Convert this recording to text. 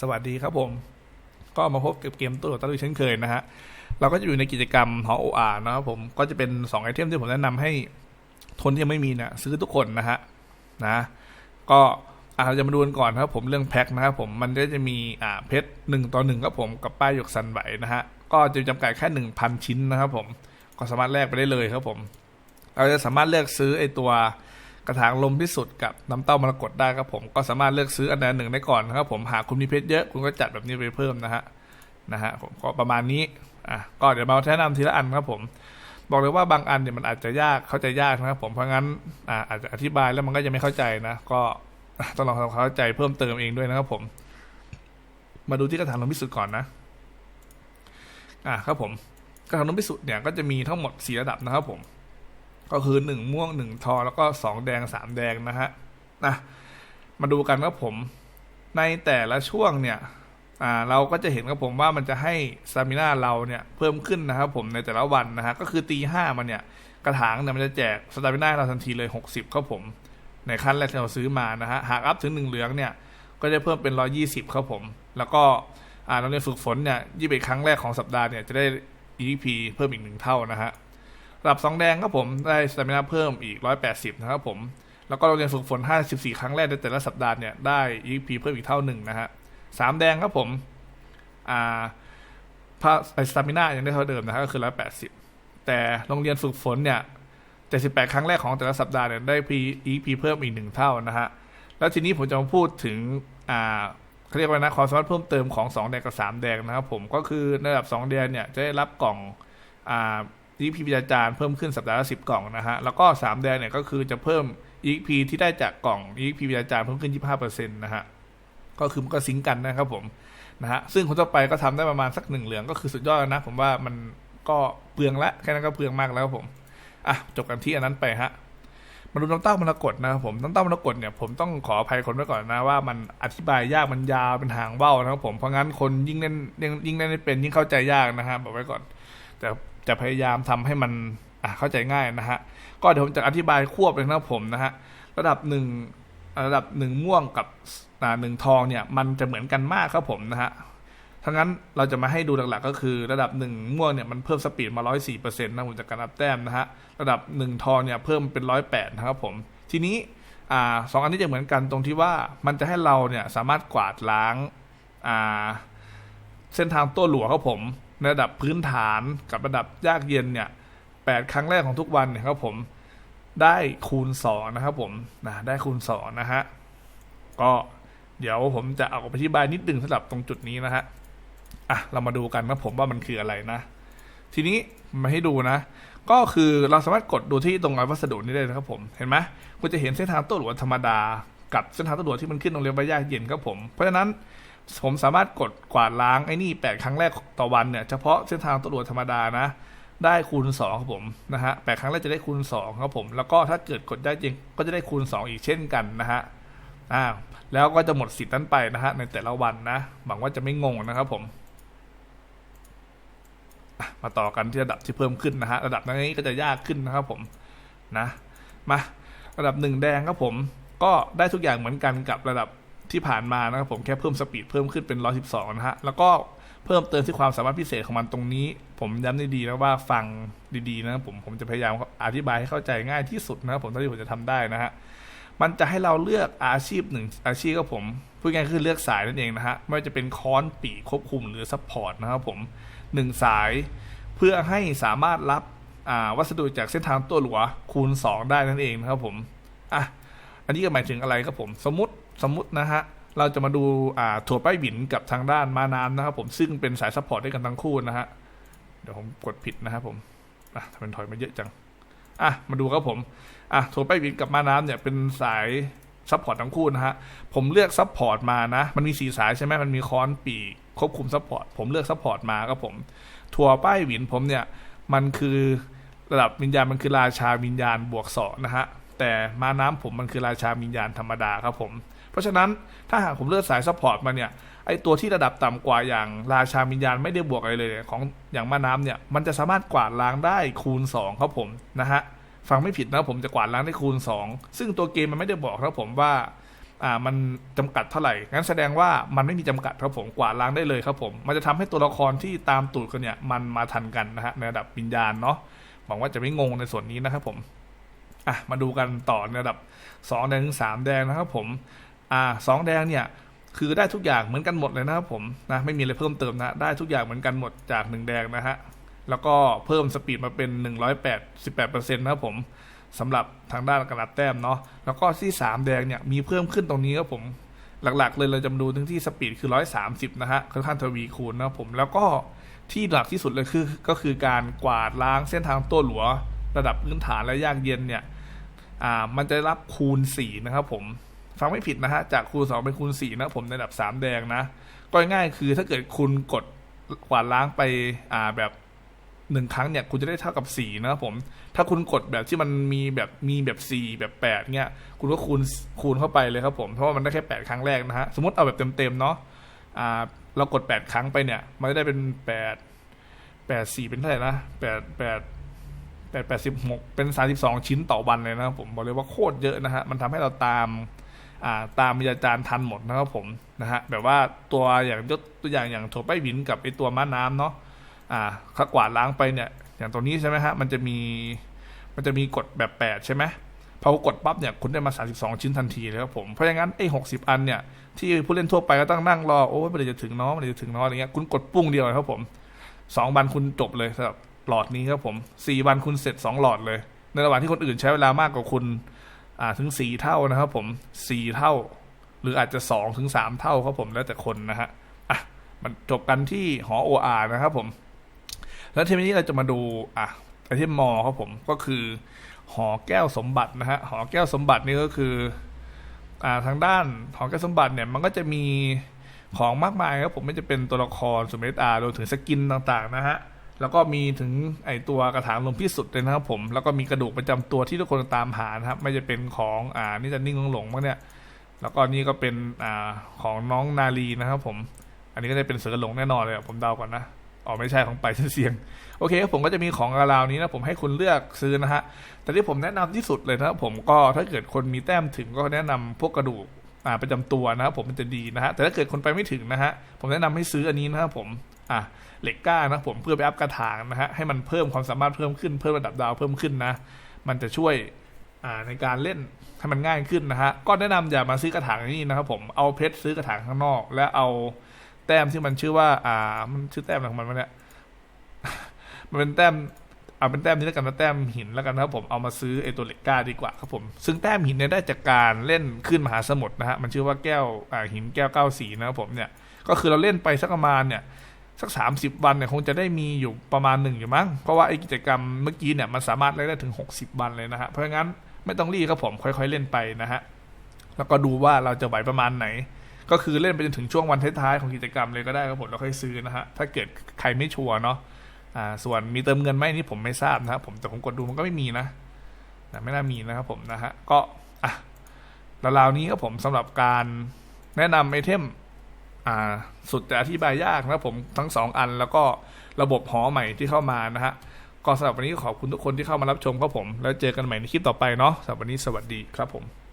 สวัสดีครับผม ก็มาพบกับเกมตัวตะลุยเช่นเคยนะฮะ เราก็จะอยู่ในกิจกรรมหอโออาร์นะครับผม ก็จะเป็น 2 ไอเทมที่ผมแนะนำให้คนที่ยังไม่มีเนี่ยซื้อทุกคนนะฮะ นะ ก็อะเราจะมาดูกันก่อนครับผมเรื่องแพ็คนะครับผม มันก็จะมีอ่าเพชรหนึ่งต่อหนึ่งครับผมกับป้ายหยกซันไหวนะฮะ ก็จะจำกัดแค่หนึ่งพันชิ้นนะครับผม ก็สามารถแลกไปได้เลยครับผม เราจะสามารถเลือกซื้อไอตัว กระถางลมที่สุดกับน้ำเต้ามรกตได้ครับผมก็สามารถเลือกซื้ออันใดหนึ่งได้ก่อนนะครับผมหากคุณมีเพชรเยอะคุณก็จัดแบบนี้ไปเพิ่มนะฮะนะฮะผมก็ประมาณนี้อะก็เดี๋ยวมาแนะนำทีละอันครับผมบอกเลยว่าบางอันเนี่ยมันอาจจะยากเข้าใจยากนะครับผมเพราะงั้นอ่าอาจจะอธิบายแล้วมันก็จะไม่เข้าใจนะ ก็ต้องลองทำความเข้าใจเพิ่มเติมเองด้วยนะครับผม มาดูที่กระถางลมพิสุทธิ์ก่อนนะ อ่าครับผมกระถางลมพิสุทธิ์เนี่ยก็จะมีทั้งหมดสี่ระดับนะครับผม ก็คือหนึ่งม่วงหนึ่งทองแล้วก็สองแดงสามแดงนะฮะนะมาดูกันครับผมในแต่ละช่วงเนี่ยอ่าเราก็จะเห็นครับผมว่ามันจะให้สตามิน่าเราเนี่ยเพิ่มขึ้นนะครับผมในแต่ละวันนะฮะก็คือตีห้ามันเนี่ยกระถางเนี่ยมันจะแจกสตามิน่าเราทันทีเลย 60ครับผมในขั้นแรกที่เราซื้อมานะฮะหากอัพถึงหนึ่งเหลืองเนี่ยก็จะเพิ่มเป็น 120ครับผม แล้วก็อ่าเราเรียนฝึกฝนเนี่ยยี่สิบครั้งแรกของสัปดาห์เนี่ยจะได้ EP เพิ่มอีกหนึ่งเท่านะฮะ ระดับสองแดงครับผมได้สตมินาเพิ่มอีก 180 นะครับผม แล้วก็เราเรียนฝึกฝน 54 ครั้งแรกในแต่ละสัปดาห์เนี่ยได้ EP เพิ่มอีกเท่าหนึ่งนะฮะสามแดงครับผมอ่าพาสตามิน่ายังได้เท่าเดิมนะฮะก็คือร้อยแปดสิบแต่โรงเรียนฝึกฝนเนี่ยเจ็ดสิบแปดครั้งแรกของแต่ละสัปดาห์เนี่ยได้พีอีพีเพิ่มอีกหนึ่งเท่านะฮะแล้วทีนี้ผมจะมาพูดถึงอ่าเขาเรียกว่านะความสามารถเพิ่มเติมของสองแดงกับสามแดงนะครับผมก็คือในระดับสองแดงเนี่ยจะได้รับกล่องอ่า อีพีวิจารณ์เพิ่มขึ้นสัปดาห์ละสิบกล่องนะฮะ แล้วก็สามแดงเนี่ยก็คือจะเพิ่มอีพีที่ได้จากกล่องอีพีวิจารณ์เพิ่มขึ้นยี่ห้าเปอร์เซ็นต์นะฮะ ก็คือมันก็ซิงกันนะครับผมนะฮะ ซึ่งคนทั่วไปก็ทำได้ประมาณสักหนึ่งเหลืองก็คือสุดยอดนะ ผมว่ามันก็เปลืองละแค่นั้นก็เปลืองมากแล้วครับผม อะจบกันที่อันนั้นไปฮะมาดูน้ำเต้ามรกตนะครับผมน้ำเต้ามรกตเนี่ยผมต้องขออภัยคนไว้ก่อนนะว่ามันอธิบายยากมันยาวเป็นหางเบ้านะครับผมเพราะงั้นคนยิ่งเล่นยิ่งเล่นเป็นยิ่งเข้าใจยากนะฮะบอกไว้ก่อน แต่ จะพยายามทำให้มันอะเข้าใจง่ายนะฮะ ก็เดี๋ยวผมจะอธิบายควบเลยนะครับผมนะฮะ ระดับหนึ่งระดับหนึ่งม่วงกับหนึ่งทองเนี่ย มันจะเหมือนกันมากครับผมนะฮะทั้งนั้นเราจะมาให้ดูหลักๆก็คือระดับหนึ่งม่วงเนี่ยมันเพิ่มสปีดมา 104%นะผมจากการนับแต้มนะฮะ ระดับหนึ่งทองเนี่ยเพิ่มเป็น 108 นะครับผม ทีนี้อ่าสองอันนี้จะเหมือนกันตรงที่ว่ามันจะให้เราเนี่ยสามารถกวาดล้างอ่าเส้นทางตัวหลัวครับผม ระดับพื้นฐานกับระดับยากเย็นเนี่ยแปดครั้งแรกของทุกวันเนี่ยครับผมได้คูณ 2 นะครับผมนะได้คูณ 2 นะฮะ ก็เดี๋ยวผมจะเอาไปอธิบายนิดนึงสำหรับตรงจุดนี้นะฮะอะเรามาดูกันนะผมว่ามันคืออะไรนะ ทีนี้มาให้ดูนะ ก็คือเราสามารถกดดูที่ตรงวัสดุนี้ได้นะครับผมเห็นไหมคุณจะเห็นเส้นทางตัวหลวธรรมดา กับเส้นทางตัวหลวที่มันขึ้นตรงเรียนใบยากเย็นครับผม เพราะฉะนั้นผมสามารถกดกวาดล้างไอ้นี่แปดครั้งแรกต่อวันเนี่ยเฉพาะเส้นทางตัวหลวธรรมดานะ ได้คูณ2ครับผมนะฮะแปดครั้งแรกจะได้คูณ2ครับผม แล้วก็ถ้าเกิดกดได้จริงก็จะได้คูณ 2 อีกเช่นกันนะฮะอ่าแล้วก็จะหมดสิทธิ์นั้นไปนะฮะในแต่ละวันนะหวังว่าจะไม่งงนะครับผมมาต่อกันที่ระดับที่เพิ่มขึ้นนะฮะระดับนี้ก็จะยากขึ้นนะครับผมนะมาระดับหนึ่งแดงครับผม ก็ได้ทุกอย่างเหมือนกันกับระดับที่ผ่านมานะครับผมแค่เพิ่มสปีดเพิ่มขึ้นเป็น 112 นะฮะ แล้วก็เพิ่มเติมที่ความสามารถพิเศษของมันตรงนี้ ผมย้ำด้ดีนะว่าฟังดีๆนะผมผมจะพยายามอธิบายให้เข้าใจง่ายที่สุดนะครับผมเท่าที่ผมจะทำได้นะฮะมันจะให้เราเลือกอาชีพหนึ่งอาชีพก็ผมพูดง่ายคือเลือกสายนั่นเองนะฮะไม่ว่าจะเป็นค้อนปีควบคุมหรือซัพพอร์ตนะครับผมหนึ่งสายเพื่อให้สามารถรับวัสดุจากเส้นทางตัวหลวคูณ 2 ได้นั่นเองนะครับผมอะ อันนี้ก็หมายถึงอะไรครับผม สมมติสมมตินะฮะเราจะมาดูถั่วป้ายบินกับทางด้านมาน้ำนะครับผมซึ่งเป็นสายซัพพอร์ตด้วยกันทั้งคู่นะฮะเดี๋ยวผมกดผิดนะครับผมอะทำเป็นถอยมาเยอะจังอะมาดูครับผมอะถั่วป้ายบินกับมาน้ำเนี่ยเป็นสายซัพพอร์ตทั้งคู่นะฮะผมเลือกซัพพอร์ตมานะ มันมีสีสายใช่ไหมมันมีค้อนปีควบคุมซัพพอร์ตผมเลือกซัพพอร์ตมาครับผมถั่วป้ายหวินผมเนี่ยมันคือระดับวิญญาณมันคือราชาวิญญาณบวกสองนะฮะ แต่มาน้ำผมมันคือราชาวิญญาณธรรมดาครับผม เพราะฉะนั้นถ้าหากผมเลือกสายซัพพอร์ตมาเนี่ยไอตัวที่ระดับต่ำกว่าอย่างราชาวิญญาณไม่ได้บวกอะไรเลยของอย่างมาน้ำเนี่ยมันจะสามารถกวาดล้างได้คูณ 2 ครับผมนะฮะฟังไม่ผิดนะผมจะกวาดล้างได้คูณ 2 ซึ่งตัวเกมมันไม่ได้บอกครับผมว่าอ่ามันจำกัดเท่าไหร่งั้นแสดงว่ามันไม่มีจำกัดครับผมกวาดล้างได้เลยครับผม มันจะทำให้ตัวละครที่ตามตูดกันเนี่ยมันมาทันกันนะฮะในระดับวิญญาณเนาะหวังว่าจะไม่งงในส่วนนี้นะครับผม อะมาดูกันต่อในระดับสองแดงถึงสามแดงนะครับผมอ่าสองแดงเนี่ยคือได้ทุกอย่างเหมือนกันหมดเลยนะครับผมนะไม่มีอะไรเพิ่มเติมนะได้ทุกอย่างเหมือนกันหมดจากหนึ่งแดงนะฮะแล้วก็เพิ่มสปีดมาเป็น188นะครับผมสำหรับทางด้านกระดาษแต้มเนาะแล้วก็ที่ 3 แดงเนี่ยมีเพิ่มขึ้นตรงนี้ครับผมหลักๆ เลยเราจะมาดูถึงที่สปีดคือ 130 นะฮะค่อนข้างทวีคูณนะครับผมแล้วก็ที่หลักที่สุดเลยคือก็คือการกวาดล้างเส้นทางตัวหลัว ระดับพื้นฐานและยากเย็นเนี่ย อ่ามันจะรับคูณ4นะครับผมฟังไม่ผิดนะฮะจากคูณ2เป็นคูณ4นะผมในระดับ3แดงนะก็ง่ายคือถ้าเกิดคุณกดกวาดล้างไปอ่าแบบหนึ่งครั้งเนี่ยคุณจะได้เท่ากับ4นะครับผม ถ้าคุณกดแบบที่มันมีแบบมีแบบ4แบบ8เนี่ยคุณก็คูณคูณเข้าไปเลยครับผมเพราะว่ามันได้แค่8ครั้งแรกนะฮะสมมติเอาแบบเต็มๆเนาะอ่าเรากด8ครั้งไปเนี่ย มันจะได้เป็น8 8 4เป็นเท่าไหร่นะ8 8แปด แปดสิบหกเป็นสาสิบสองชิ้นต่อวันเลยนะครับผมบอกเลยว่าโคตรเยอะนะฮะมันทำให้เราตามอ่าตามวิญญาจารย์ทันหมดนะครับผมนะฮะแบบว่าตัวอย่างยกตัวอย่างอย่างโถป้ายหวินกับไอตัวม้าน้ำเนาะอ่าขกวาดล้างไปเนี่ยอย่างตัวนี้ใช่ไหมฮะมันจะมีมันจะมีกฎแบบแปดใช่ไหมพอกดปั๊บเนี่ยคุณได้มา 32 ชิ้นทันทีเลยครับผม เพราะงั้นไอ้หกสิบอันเนี่ยที่ผู้เล่นทั่วไปก็ต้องนั่งรอโอ้ยเมื่อไหรจะถึงเนาะเมื่อไหรจะถึงเนาะอะไรเงี้ยคุณกดปุ้งเดียวครับผมสองวันคุณจบเลยสำหรับ หลอดนี้ครับผมสี่วันคุณเสร็จสองหลอดเลย ในระหว่างที่คนอื่นใช้เวลามากกว่าคุณถึงสี่เท่านะครับผมสี่เท่า หรืออาจจะสองถึงสามเท่าครับผมแล้วแต่คนนะฮะอะมันจบกันที่หอโออานะครับผม แล้วทีนี้เราจะมาดูอะไอเทมมอครับผมก็คือหอแก้วสมบัตินะฮะหอแก้วสมบัตินี่ก็คืออ่าทางด้านหอแก้วสมบัติเนี่ยมันก็จะมีของมากมายครับผมไม่จะเป็นตัวละครสมเด็จอารวมถึงสกินต่างๆนะฮะ แล้วก็มีถึงไอตัวกระถางลมพิสุทธิ์เลยนะครับผม แล้วก็มีกระดูกประจำตัวที่ทุกคนตามหานะครับ ไม่จะเป็นของอ่านี่จะนิ่งหลงๆมั้งเนี่ย แล้วก็นี่ก็เป็นอ่าของน้องนาลีนะครับผม อันนี้ก็จะเป็นเสือหลงแน่นอนเลยผมเดาก่อนนะอ๋อไม่ใช่ของไปเสียง โอเคผมก็จะมีของราวนี้นะผมให้คุณเลือกซื้อนะฮะ แต่ที่ผมแนะนำที่สุดเลยนะครับผมก็ถ้าเกิดคนมีแต้มถึงก็แนะนำพวกกระดูกอ่าประจำตัวนะครับผมมันจะดีนะฮะแต่ถ้าเกิดคนไปไม่ถึงนะฮะผมแนะนำให้ซื้ออันนี้นะครับผม อะเหล็กกล้านะผมเพื่อไปอัพกระถางนะฮะให้มันเพิ่มความสามารถเพิ่มขึ้นเพิ่มระดับดาวเพิ่มขึ้นนะ มันจะช่วยอ่าในการเล่นให้มันง่ายขึ้นนะฮะก็แนะนำอย่ามาซื้อกระถางนี่นะครับผมเอาเพชรซื้อกระถางข้างนอก และเอาแต้มที่มันชื่อว่า อ่า มันชื่อแต้มอะไรของมันวะเนี่ยมันเป็นแต้มเอาเป็นแต้มนี้แล้วกันนะแต้มหินแล้วกันนะครับผมเอามาซื้อไอตัวเหล็กกล้าดีกว่าครับผมซึ่งแต้มหินเนี่ยได้จากการเล่นขึ้นมหาสมุทรนะฮะมันชื่อว่าแก้วอ่าหินแก้วเก้าสีนะครับผมเนี่ยก็คือเราเล่นไปสักประมาณเนี่ย สัก 30 วันเนี่ยคงจะได้มีอยู่ประมาณหนึ่งอยู่มั้ง เพราะว่าไอ้กิจกรรมเมื่อกี้เนี่ยมันสามารถเล่นได้ถึง 60 วันเลยนะฮะ เพราะงั้นไม่ต้องรีบครับผมค่อยๆเล่นไปนะฮะ แล้วก็ดูว่าเราจะไหวประมาณไหน ก็คือเล่นไปจนถึงช่วงวันท้ายๆของกิจกรรมเลยก็ได้ครับผมแล้วค่อยซื้อนะฮะ ถ้าเกิดใครไม่ชัวร์เนาะ อ่า ส่วนมีเติมเงินไหมนี่ผมไม่ทราบนะครับผม แต่ผมกดดูมันก็ไม่มีนะแต่ไม่น่ามีนะครับผมนะฮะ ก็อะราวๆนี้ครับผมสำหรับการแนะนำไอเทม อ่าสุดจะอธิบายยากนะครับผมทั้งสองอันแล้วก็ระบบหอใหม่ที่เข้ามานะฮะก็สำหรับวันนี้ขอบคุณทุกคนที่เข้ามารับชมครับผม แล้วเจอกันใหม่ในคลิปต่อไปเนาะสำหรับวันนี้สวัสดีครับผม